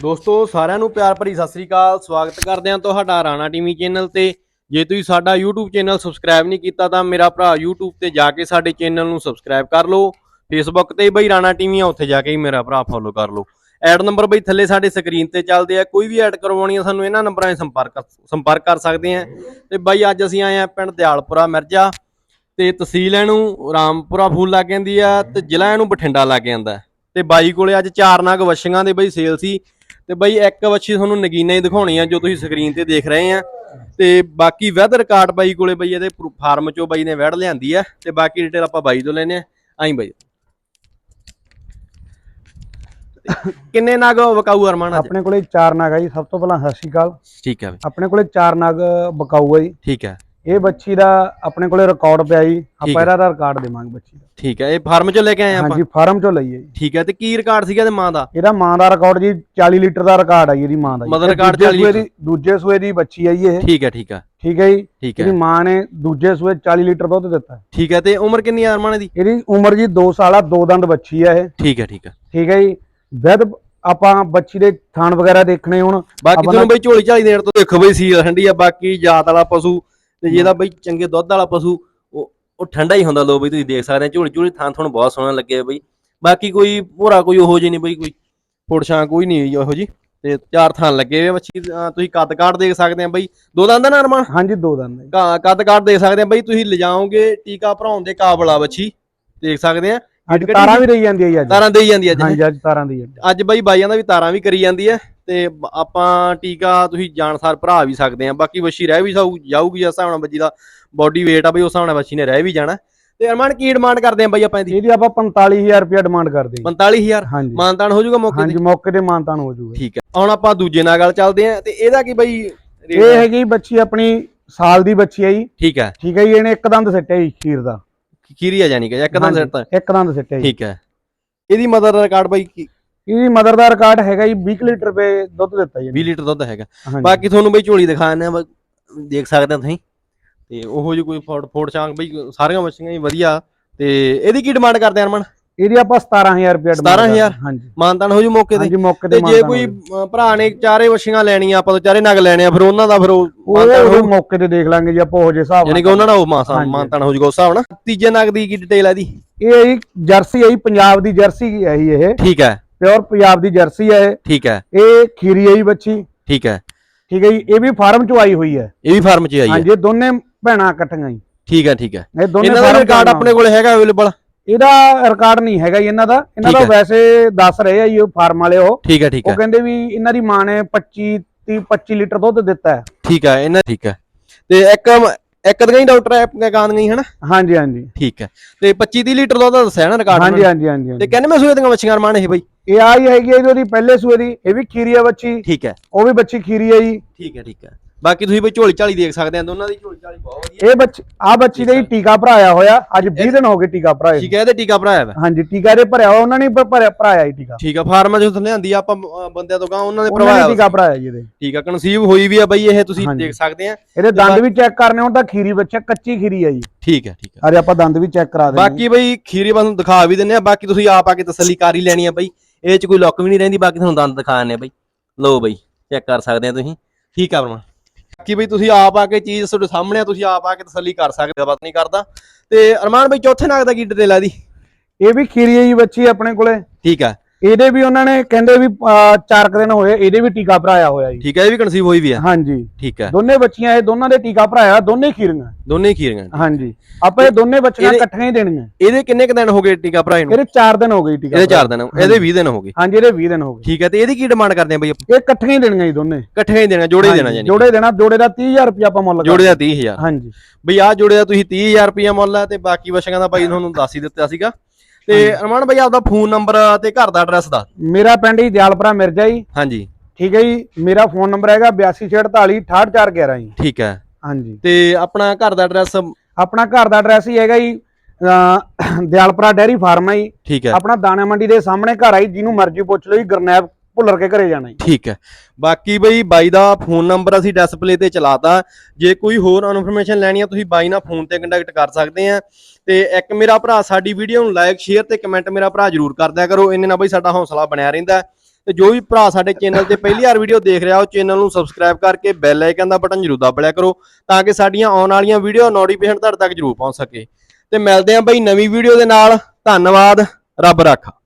ਦੋਸਤੋ, ਸਾਰਿਆਂ ਨੂੰ ਪਿਆਰ ਭਰੀ ਸਤਿ ਸ੍ਰੀ ਅਕਾਲ। ਸਵਾਗਤ ਕਰਦੇ ਹਾਂ ਤੁਹਾਡਾ ਰਾਣਾ ਟੀਵੀ ਚੈਨਲ ਤੇ। ਜੇ ਤੁਸੀਂ ਸਾਡਾ YouTube ਚੈਨਲ ਸਬਸਕ੍ਰਾਈਬ ਨਹੀਂ ਕੀਤਾ, ਤਾਂ ਮੇਰਾ ਭਰਾ YouTube ਤੇ ਜਾ ਕੇ ਸਾਡੇ ਚੈਨਲ ਨੂੰ ਸਬਸਕ੍ਰਾਈਬ ਕਰ ਲਓ। Facebook ਤੇ ਬਈ ਰਾਣਾ ਟੀਵੀ ਆ, ਉੱਥੇ ਜਾ ਕੇ ਹੀ ਮੇਰਾ ਭਰਾ ਫੋਲੋ ਕਰ ਲਓ। ਐਡ ਨੰਬਰ ਬਈ ਥੱਲੇ ਸਾਡੇ ਸਕਰੀਨ ਤੇ ਚੱਲਦੇ ਆ। ਕੋਈ ਵੀ ਐਡ ਕਰਵਾਉਣੀ ਆ, ਸਾਨੂੰ ਇਹਨਾਂ ਨੰਬਰਾਂ 'ਤੇ ਸੰਪਰਕ ਸੰਪਰਕ ਕਰ ਸਕਦੇ ਆ। ਤੇ ਬਾਈ ਅੱਜ ਅਸੀਂ ਆਏ ਆ ਪਿੰਡ ਦਿਆਲਪੁਰਾ ਮਿਰਜ਼ਾ। ਤੇ ਤਹਿਸੀਲ ਇਹਨੂੰ ਰਾਮਪੁਰਾ ਫੂਲ ਲੱਗ ਜਾਂਦੀ ਆ ਤੇ ਜ਼ਿਲ੍ਹਾ ਇਹਨੂੰ ਬਠਿੰਡਾ ਲੱਗ ਜਾਂਦਾ। ਹੈ। ਤੇ ਬਾਈ ਕੋਲੇ ਅੱਜ ਚਾਰ ਨਗ ਵਛੀਆਂ ਦੇ ਬਈ ਸੇਲ ਸੀ। ਤੇ ਬਈ ਇੱਕ ਵੱਛੀ ਤੁਹਾਨੂੰ ਨਗੀਨਾ ਹੀ ਦਿਖਾਉਣੀ ਆ ਜੋ ਤੁਸੀਂ ਸਕਰੀਨ ਤੇ ਦੇਖ ਰਹੇ ਆ। ਤੇ ਬਾਕੀ ਵੈਦ ਰਿਕਾਰਡ ਬਾਈ ਕੋਲੇ ਬਈ ਇਹਦੇ ਫਾਰਮ ਚੋਂ ਬਾਈ ਨੇ ਵੈੜ ਲਿਆਂਦੀ ਆ ਤੇ ਬਾਕੀ ਡਿਟੇਲ ਆਪਾਂ ਬਾਈ ਤੋਂ ਲੈਨੇ ਆ। ਆਈ ਬਾਈ। ਕਿੰਨੇ ਨਗ ਵਕਾਊ ਅਰਮਾਨ ਆਪਣੇ ਕੋਲੇ ਚਾਰ ਨਾਗ ਆ ਜੀ ਸਭ ਤੋਂ ਪਹਿਲਾਂ ਸਤਿ ਸ਼੍ਰੀ ਅਕਾਲ। ਠੀਕ ਹੈ ਬਈ। ਆਪਣੇ ਕੋਲੇ ਚਾਰ ਨਾਗ ਬਕਾਊ ਆ ਜੀ। ਠੀਕ ਹੈ ਇਹ ਬੱਚੀ ਦਾ ਆਪਣੇ ਕੋਲੇ ਰਿਕਾਰਡ ਪਿਆ ਜੀ। ਆਪਾਂ ਇਹਦਾ ਰਿਕਾਰਡ ਦੇਵਾਂਗੇ ਬੱਚੀ ਦਾ। ਠੀਕ ਹੈ ਇਹ ਫਾਰਮ ਚੋਂ ਲੈ ਕੇ ਆਏ ਆਪਾਂ? ਹਾਂਜੀ ਫਾਰਮ ਚੋਂ ਲਈ ਹੈ ਜੀ। ਠੀਕ ਹੈ ਤੇ ਕੀ ਰਿਕਾਰਡ ਸੀਗਾ ਤੇ ਮਾਂ ਦਾ? ਇਹਦਾ ਮਾਂ ਦਾ ਰਿਕਾਰਡ ਜੀ 40 ਲੀਟਰ ਦਾ ਰਿਕਾਰਡ ਆ ਜੀ ਇਹਦੀ ਮਾਂ ਦਾ ਜੀ। ਮਦਰ ਰਿਕਾਰਡ ਦੂਜੇ 40 ਸੂਏ ਦੀ ਦੂਜੇ ਸੂਏ ਦੀ ਬੱਚੀ ਆ ਜੀ ਇਹ। ਠੀਕ ਹੈ ਠੀਕ ਹੈ। ਠੀਕ ਹੈ ਜੀ? ਇਹਦੀ ਮਾਂ ਨੇ ਦੂਜੇ ਸੂਏ 40 ਲੀਟਰ ਦੁੱਧ ਦਿੱਤਾ। ਠੀਕ ਹੈ ਤੇ ਉਮਰ ਕਿੰਨੀ ਆ ਅਰਮਾਨ ਦੀ ਇਹਦੀ ਉਮਰ ਜੀ 2 ਸਾਲ ਆ ਦੋ ਦੰਦ ਬੱਚੀ ਆ ਇਹ। ਠੀਕ ਹੈ ਠੀਕ ਹੈ। ਠੀਕ ਹੈ ਜੀ? ਵਿਦ ਆਪਾਂ ਬੱਚੀ ਦੇ ਥਾਣ ਵਗੈਰਾ ਦੇਖਣੇ ਹੁਣ। ਬਾਕੀ ਤੁਹਾਨੂੰ ਬਈ ਝੋਲੀ ਝਾਲੀ ਦੇਣ ਤੋਂ ਦੇਖੋ ਬਈ ਸੀਲ ਠੰਡੀ ਆ ਬਾਕੀ ਜਾਤ ਵਾਲਾ ਪਸ਼ੂ ਤੇ ਜਿਹਦਾ ਬਈ ਚੰਗੇ ਦੁੱਧ ਵਾਲਾ ਪਸ਼ੂ ਉਹ ਉਹ ਠੰਡਾ ਹੀ ਹੁੰਦਾ ਲੋ ਬਈ ਤੁਸੀਂ ਦੇਖ ਸਕਦੇ ਆ ਝੋਲੀ ਝੋਲੀ ਥਾਂ ਤੁਹਾਨੂੰ ਬਹੁਤ ਸੋਹਣਾ ਲੱਗਿਆ ਬਈ। ਬਾਕੀ ਕੋਈ ਭੋਰਾ ਕੋਈ ਉਹੋ ਜਿਹੀ ਨਹੀਂ ਬਈ ਕੋਈ ਫੋੜਛਾਂ ਕੋਈ ਨਹੀਂ ਉਹੋ ਜੀ ਤੇ ਚਾਰ ਥਾਂ ਲੱਗੇ ਹੋਏ ਅਹ ਤੁਸੀਂ ਕੱਦ ਕਾਠ ਦੇਖ ਸਕਦੇ ਆ ਬਈ। ਦੋ ਦੰਦ ਨਾ ਅਰਮਾਨ ਹਾਂਜੀ ਦੋ ਦੰਦ ਆ ਕੱਦ ਕਾਠ ਦੇਖ ਸਕਦੇ ਆ ਬਈ ਤੁਸੀਂ ਲਿਜਾਓਗੇ ਟੀਕਾ ਭਰਾਉਣ ਦੇ ਕਾਬਲ ਆ ਬੱਚੀ ਦੇਖ ਸਕਦੇ ਆ। ਅੱਜ ਤਾਰਾਂ ਵੀ ਰਹੀ ਜਾਂਦੀ ਜੀ ਅੱਜ। ਤਾਰਾਂ ਦੇਈ ਜਾਂਦੀ ਅੱਜ ਹਾਂਜੀ ਅੱਜ ਤਾਰਾਂ ਦੀ ਜਾਂਦੀ ਅੱਜ ਬਾਈ ਬਾਈਆਂ ਦਾ ਵੀ ਤਾਰਾਂ ਵੀ ਕਰੀ ਜਾਂਦੀ ਹੈ ਤੇ ਆਪਾਂ ਟੀਕਾ ਤੁਸੀਂ ਜਾਣਸਾਰ ਭਰਾ ਵੀ ਸਕਦੇ ਆ। ਬਾਕੀ ਵੱਛੀ ਰਹਿ ਵੀ ਜਾਊ- ਜਾਊਗੀ ਜਿਸ ਹਿਸਾਬ ਨਾਲ ਬੱਜੀ ਦਾ ਬਾਡੀ weight ਆ ਬਈ ਉਸ ਹਿਸਾਬ ਨਾਲ ਵੱਛੀ ਨੇ ਰਹਿ ਵੀ ਜਾਣਾ। ਤੇ ਅਰਮਾਨ ਕੀ ਡਿਮਾਂਡ ਕਰਦੇ ਆ ਬਾਈ ਆਪਾਂ ਇਹਦੀ? ਇਹਦੀ ਆਪਾਂ 45000 ਰੁਪਇਆ ਡਿਮਾਂਡ ਕਰਦੇ ਹਾਂ 45000 ਹਾਂਜੀ। ਮਾਨਤਾਨ ਹੋ ਜਾਊਗਾ ਮੌਕੇ ਹਾਂਜੀ ਤੇ ਮੌਕੇ ਤੇ ਮਾਨਤਾਨ ਹੋ ਜਾਊਗਾ ਠੀਕ ਹੈ। ਹੁਣ ਆਪਾਂ ਦੂਜੇ ਨਾਲ ਗੱਲ ਚੱਲਦੇ ਆ ਤੇ ਇਹਦਾ ਕੀ ਬਾਈ ਇਹ? ਹੈਗੀ ਬੱਚੀ ਆਪਣੀ ਸਾਲ ਦੀ ਬੱਚੀ ਹੈ ਜੀ। ਠੀਕ ਹੈ। ਠੀਕ ਹੈ ਜੀ ਇਹਨੇ ਇੱਕ ਦੰਦ ਸਿੱਟਿਆ ਜੀ ਖੀਰ ਦਾ। ਖੀਰੀ ਆ ਜਾਨੀ ਕਿ ਇੱਕਦਮ ਹਾਂਜੀ, ਸੈੱਟ ਤਾਂ। ਇੱਕ ਦੰਦ ਸਿੱਟਿਆ ਜੀ। ਠੀਕ ਹੈ। ਇਹਦੀ ਮਦਰ ਦਾ ਰਿਕਾਰਡ ਬਾਈ ਕੀ- ਇਹਦੀ ਮਦਰ ਦਾ ਰਿਕਾਰਡ ਹੈਗਾ ਜੀ 20 ਕੁ ਲੀਟਰ ਰੁਪਏ ਦੁੱਧ ਦਿੱਤਾ ਜੀ 20 ਲੀਟਰ ਦੁੱਧ ਹੈਗਾ। ਬਾਕੀ ਤੁਹਾਨੂੰ ਬਈ ਝੋਲੀ ਦਿਖਾ ਦਿੰਦੇ ਆ ਦੇਖ ਸਕਦੇ ਆ ਤੁਸੀਂ। ਤੇ ਉਹੋ ਜਿਹੀ ਕੋਈ ਫੋੜ ਫੋੜ ਚਾਂਗ ਬਈ ਸਾਰੀਆਂ ਮੱਛੀਆਂ ਹੀ ਵਧੀਆ। ਤੇ ਇਹਦੀ ਕੀ ਡਿਮਾਂਡ ਕਰਦੇ ਆ ਅਰਮਨ ਇਹਦੀ ਆਪਾਂ 17000 ਰੁਪਇਆ demand 17,000 ਕਰਦੇ ਹਾਂ। ਹਾਂਜੀ। ਮਾਨਤਾਨ ਹੋ ਜੂ ਮੌਕੇ ਤੇ? ਹਾਂਜੀ ਮੌਕੇ ਤੇ ਜੇ ਕੋਈ ਭਰਾ ਨੇ ਚਾਰੇ ਵਛੀਆਂ ਲੈਣੀਆਂ ਆਪਾਂ ਤੋਂ ਚਾਰੇ ਨਗ ਲੈਣੇ ਆ ਫਿਰ ਉਹਨਾਂ ਦਾ ਫਿਰ ਉਹ ਮੌਕੇ ਤੇ ਦੇਖ ਲਾਂਗੇ ਜੀ ਆਪਾਂ ਉਹ ਜੇ ਹਿਸਾਬ ਯਾਨੀ ਕਿ ਉਹਨਾਂ ਦਾ ਉਹ। ਮਾਨਤਾਨ ਹੋ ਜੂਗਾ ਉਸ ਹਿਸਾਬ ਨਾਲ। ਤੀਜੇ ਨਗ ਦੀ ਕੀ ਡਿਟੇਲ ਹੈ ਦੀ ਇਹ ਜੀ ਜਰਸੀ ਜੀ ਪੰਜਾਬ ਦੀ ਜਰਸੀ ਹੈ ਜੀ ਇਹ। ਠੀਕ ਹੈ। ਪਿਓਰ ਪੰਜਾਬ ਦੀ ਜਰਸੀ ਹੈ ਇਹ। ਠੀਕ ਹੈ। ਇਹ ਖੀਰੀ ਜੀ ਬੱਚੀ। ਠੀਕ ਹੈ। ਠੀਕ ਹੈ ਜੀ ਇਹ ਵੀ ਫਾਰਮ ਚੋਂ ਆਈ ਹੋਈ ਹੈ। ਇਹ ਵੀ ਫਾਰਮ 'ਚ ਆਈ ਹੈ। ਹਾਂਜੀ ਦੋਨੇ ਭੈਣਾਂ ਇਕੱਠੀਆਂ ਜੀ। ਠੀਕ ਹੈ ਠੀਕ ਹੈ। ਇਹ ਦੋਨੇ ਇਹਨਾਂ ਦਾ ਰਿਕਾਰਡ ਆਪਣੇ ਕੋਲ ਹੈਗਾ ਅਵੇਲੇਬਲ ਇਹਦਾ ਰਿਕਾਰਡ ਨਹੀਂ ਹੈਗਾ ਇਹਨਾਂ ਦਾ। ਇਹਨਾਂ ਦਾ। ਵੈਸੇ ਦੱਸ ਰਹੇ ਆ ਜੀ ਉਹ ਫਾਰਮ ਵਾਲੇ ਉਹ। ਠੀਕ ਹੈ ਠੀਕ ਉਹ ਹੈ। ਕਹਿੰਦੇ ਵੀ ਇਹਨਾਂ ਦੀ ਮਾਂ ਨੇ 25 30 25 ਲੀਟਰ ਦੁੱਧ ਦਿੱਤਾ ਹੈ। ਠੀਕ ਹੈ ਇਹਨਾਂ ਠੀਕ ਹੈ। ਤੇ ਇੱਕ ਇੱਕ ਦਗਾਈ ਡਾਕਟਰ ਹੈ ਕਾਂ ਗਈ ਹਨਾ? ਹਾਂਜੀ ਹਾਂਜੀ। ਠੀਕ ਹੈ। ਤੇ 25 30 ਲੀਟਰ ਦੁੱਧ ਦੱਸਿਆ ਨਾ ਰਿਕਾਰਡ ਹਾਂਜੀ ਹਾਂਜੀ ਹਾਂਜੀ ਤੇ। ਕਹਿੰਦੇ ਮੈਂ ਸੂਏ ਦੀਆਂ ਮੱਛੀਆਂ ਰਮਾਨ ਇਹ ਬਈ? ਇਹ ਆਈ ਹੈਗੀ ਹੈ ਜੀ ਉਹਦੀ ਪਹਿਲੇ ਸੂਏ ਦੀ ਇਹ ਵੀ ਖੀਰੀ ਹੈ ਬੱਚੀ। ਠੀਕ ਹੈ। ਉਹ ਵੀ ਬੱਚੀ ਖੀਰੀ ਹੈ ਜੀ। ਠੀਕ ਹੈ ਠੀਕ ਹੈ। ਬਾਕੀ ਤੁਸੀਂ ਬਈ ਝੋਲੀ ਝਾਲੀ ਦੇਖ ਸਕਦੇ ਆ ਦੋਨਾਂ ਦੀ ਝੋਲੀ ਝਾਲੀ ਬਹੁਤ ਵਧੀਆ। ਇਹ ਬੱਚੀ ਆ ਬੱਚੀ ਦੇ ਹੀ। ਟੀਕਾ ਭਰਾਇਆ ਹੋਇਆ ਅੱਜ 20 ਦਿਨ ਹੋ ਗਏ ਟੀਕਾ ਭਰਾਏ ਠੀਕ ਹੈ ਇਹਦੇ ਟੀਕਾ ਭਰਾਇਆ ਵਾ। ਹਾਂਜੀ ਟੀਕਾ ਦੇ ਭਰਿਆ ਹੋਇਆ ਉਹਨਾਂ ਨੇ ਭਰਿਆ ਭਰਾਇਆ ਜੀ ਟੀਕਾ। ਠੀਕ ਹੈ ਫਾਰਮਾਂ ਚੋਂ ਲਿਆਂਦੀ ਆ ਆਪਾਂ ਬੰਦਿਆਂ ਤੋਂ ਕਹਾਂ ਉਹਨਾਂ ਨੇ ਉਹਨਾਂ ਨੇ ਭਰਵਾਇਆ ਟੀਕਾ ਭਰਾਇਆ ਜੀ ਇਹਦੇ। ਠੀਕ ਹੈ ਕਨਸੀਵ ਹੋਈ ਵੀ ਆ ਬਈ ਇਹ ਤੁਸੀਂ। ਦੇਖ ਸਕਦੇ ਆ। ਇਹਦੇ ਦੰਦ ਵੀ ਚੈੱਕ ਕਰਨੇ ਹੁਣ ਤਾਂ ਖੀਰੀ ਬੱਚਾ ਕੱਚੀ ਖੀਰੀ ਹੈ ਜੀ। ਠੀਕ ਹੈ ਠੀਕ ਹੈ। ਅਰੇ ਆਪਾਂ ਦੰਦ ਵੀ ਚੈੱਕ ਕਰਾ ਦੇਣੇ ਬਾਕੀ ਬਈ ਖੀਰੀ ਨੂੰ ਦਿਖਾ ਵੀ ਦਿੰਨੇ ਆ ਬਾਕੀ ਤੁਸੀਂ ਆਪ ਆ ਕੇ ਤਸੱਲੀ ਕਰ ਹੀ ਲੈਣੀ ਆ ਬਈ। ਇਹ ਚ ਕੋਈ ਲੁੱਕ ਵੀ ਨਹੀਂ ਰਹਿੰਦੀ ਬਾਕੀ ਤੁਹਾਨੂੰ ਦੰਦ ਦਿਖਾ ਦਿੰਨੇ ਆ ਬਈ। ਲਓ ਬਈ ਚੈੱਕ ਕਰ ਸਕਦੇ ਆ ਤੁਸੀਂ। ਠੀਕ ਆ ਬਰਮਾ ਬਾਕੀ ਬਈ ਤੁਸੀਂ ਆਪ ਆ ਕੇ ਚੀਜ਼ ਤੁਹਾਡੇ ਸਾਹਮਣੇ ਆ ਤੁਸੀਂ ਆਪ ਆ ਕੇ ਤਸੱਲੀ ਕਰ ਸਕਦੇ ਹੋ ਬਾਤ ਨਹੀਂ ਕਰਦਾ। ਤੇ ਅਰਮਾਨ ਬਈ ਚੌਥੇ ਨਾਗ ਦਾ ਕੀ ਡਿਟੇਲ ਆ ਦੀ ਇਹ ਵੀ ਖੀਰੀ ਹੈ ਜੀ ਬੱਚੀ ਆਪਣੇ ਕੋਲੇ। ਠੀਕ ਆ। ਇਹਦੇ ਵੀ ਉਹਨਾਂ ਨੇ ਕਹਿੰਦੇ ਵੀ ਅਹ, ਚਾਰ ਕੁ ਦਿਨ ਹੋਏ ਇਹਦੇ ਵੀ ਟੀਕਾ ਭਰਾਇਆ ਹੋਇਆ ਜੀ। ਠੀਕ ਆ ਇਹ ਵੀ ਕਨਸੀਵ ਹੋਈ ਵੀ ਆ। ਹਾਂਜੀ। ਠੀਕ ਆ ਦੋਨੇ ਬੱਚੀਆਂ ਇਹ ਦੋਨਾਂ ਦੇ ਟੀਕਾ ਭਰਾਇਆ ਦੋਨੇ ਖੀਰੀਆਂ। ਦੋਨੇ ਹੀ ਖੀਰੀਆਂ। ਹਾਂਜੀ। ਆਪਾਂ ਇਹ ਦੋਨੇ ਬੱਚੀਆਂ ਇਕੱਠੀਆਂ ਹੀ ਦੇਣੀਆਂ। ਇਹਦੇ ਕਿੰਨੇ ਕ ਦਿਨ ਹੋ ਗਏ ਟੀਕਾ ਭਰਾਏ ਨੂੰ? ਇਹਦੇ 4 ਦਿਨ ਹੋ ਗਏ ਟੀਕਾ ਇਹਦੇ 4 ਭਰਾਏ। ਦਿਨ ਇਹਦੇ 20 ਦਿਨ ਹੋ ਗਏ। ਹਾਂਜੀ ਇਹਦੇ 20 ਦਿਨ ਹੋ ਗਏ। ਠੀਕ ਹੈ ਤੇ ਇਹਦੀ ਕੀ ਡਿਮਾਂਡ ਕਰਦੇ ਆ ਬਈ ਆਪਾਂ? ਇਹ ਇਕੱਠੀਆਂ ਹੀ ਦੇਣੀਆਂ ਜੀ ਦੋਨੇ। ਇਕੱਠੇ ਹੀ ਦੇਣਾ ਜੋੜੇ ਹੀ ਦੇਣਾ ਜਾਨੀ ਜੋੜੇ ਦੇਣਾ ਜੋੜੇ ਦਾ 30000 ਰੁਪਇਆ ਆਪਾਂ ਮੁੱਲ ਜੋੜੇ ਦਾ 30000 ਹਾਂਜੀ। ਬਈ ਆ ਜੋੜੇ ਦਾ ਤੁਸੀਂ 30000 ਰੁਪਇਆ ਮੁੱਲ ਹੈ ਤੇ ਬਾਕੀ ਵਸ਼ਕਾਂ ਦਾ ਭਾਈ ਤੁਹਾਨੂੰ ਦੱਸ ਹੀ ਦਿੱਤਾ ਸੀਗਾ। ਤੇ ਅਰਮਾਨ ਭਾਈ ਆਪਦਾ ਫੋਨ ਨੰਬਰ ਤੇ ਘਰ ਦਾ ਐਡਰੈਸ ਦੱਸ। ਮੇਰਾ ਪਿੰਡ ਹੀ ਦਿਆਲਪੁਰਾ ਮਿਰਜ਼ਾ ਜੀ। ਹਾਂਜੀ। ਠੀਕ ਹੈ ਜੀ ਮੇਰਾ ਫੋਨ ਨੰਬਰ ਹੈਗਾ 8248 68411 ਜੀ। ਠੀਕ ਹੈ। ਹਾਂਜੀ। ਤੇ ਆਪਣਾ ਘਰ ਦਾ ਐਡਰੈਸ ਆਪਣਾ ਘਰ ਦਾ ਐਡਰੈਸ ਹੀ ਹੈਗਾ ਜੀ ਦਿਆਲਪੁਰਾ ਡੈਰੀ ਫਾਰਮ ਹੈ ਜੀ। ਠੀਕ ਹੈ। ਆਪਣਾ ਦਾਣਾ ਮੰਡੀ ਦੇ ਸਾਹਮਣੇ ਘਰ ਆਈ ਜਿਹਨੂੰ ਮਰਜ਼ੀ ਪੁੱਛ ਲਓ ਜੀ ਗਰਨੈਬ ਭੁੱਲਰ ਕੇ ਘਰੇ ਜਾਣਾ ਜੀ। ਠੀਕ ਹੈ। ਬਾਕੀ ਬਈ ਬਾਈ ਦਾ ਫੋਨ ਨੰਬਰ ਅਸੀਂ ਡਿਸਪਲੇ ਤੇ ਚਲਾਤਾ। ਜੇ ਕੋਈ ਹੋਰ ਇਨਫੋਰਮੇਸ਼ਨ ਲੈਣੀ ਆ, ਤੁਸੀਂ ਬਾਈ ਨਾਲ ਫੋਨ ਤੇ ਕੰਟੈਕਟ ਕਰ ਸਕਦੇ ਆ। ਤੇ ਇੱਕ ਮੇਰਾ ਭਰਾ, ਸਾਡੀ ਵੀਡੀਓ ਨੂੰ ਲਾਈਕ ਸ਼ੇਅਰ ਤੇ ਕਮੈਂਟ ਮੇਰਾ ਭਰਾ ਜਰੂਰ ਕਰਦਿਆ ਕਰੋ। ਇਹਨੇ ਨਾਲ ਬਈ ਸਾਡਾ ਹੌਸਲਾ ਬਣਿਆ ਰਹਿੰਦਾ ਤੇ ਜੋ ਵੀ ਭਰਾ ਸਾਡੇ ਚੈਨਲ ਤੇ ਪਹਿਲੀ ਵਾਰ ਵੀਡੀਓ ਦੇਖ ਰਿਹਾ, ਉਹ ਚੈਨਲ ਨੂੰ ਸਬਸਕ੍ਰਾਈਬ ਕਰਕੇ ਬੈਲ ਆਈਕਨ ਦਾ ਬਟਨ ਜ਼ਰੂਰ ਦਬ ਲਿਆ ਕਰੋ, ਤਾਂ ਕਿ ਸਾਡੀਆਂ ਆਉਣ ਵਾਲੀਆਂ ਵੀਡੀਓ ਨੋਟੀਫਿਕੇਸ਼ਨ ਤੁਹਾਡੇ ਤੱਕ ਜ਼ਰੂਰ ਪਹੁੰਚ ਸਕੇ। ਤੇ ਮਿਲਦੇ ਆਂ ਬਈ ਨਵੀਂ ਵੀਡੀਓ ਦੇ ਨਾਲ। ਧੰਨਵਾਦ। ਰੱਬ ਰਾਖਾ।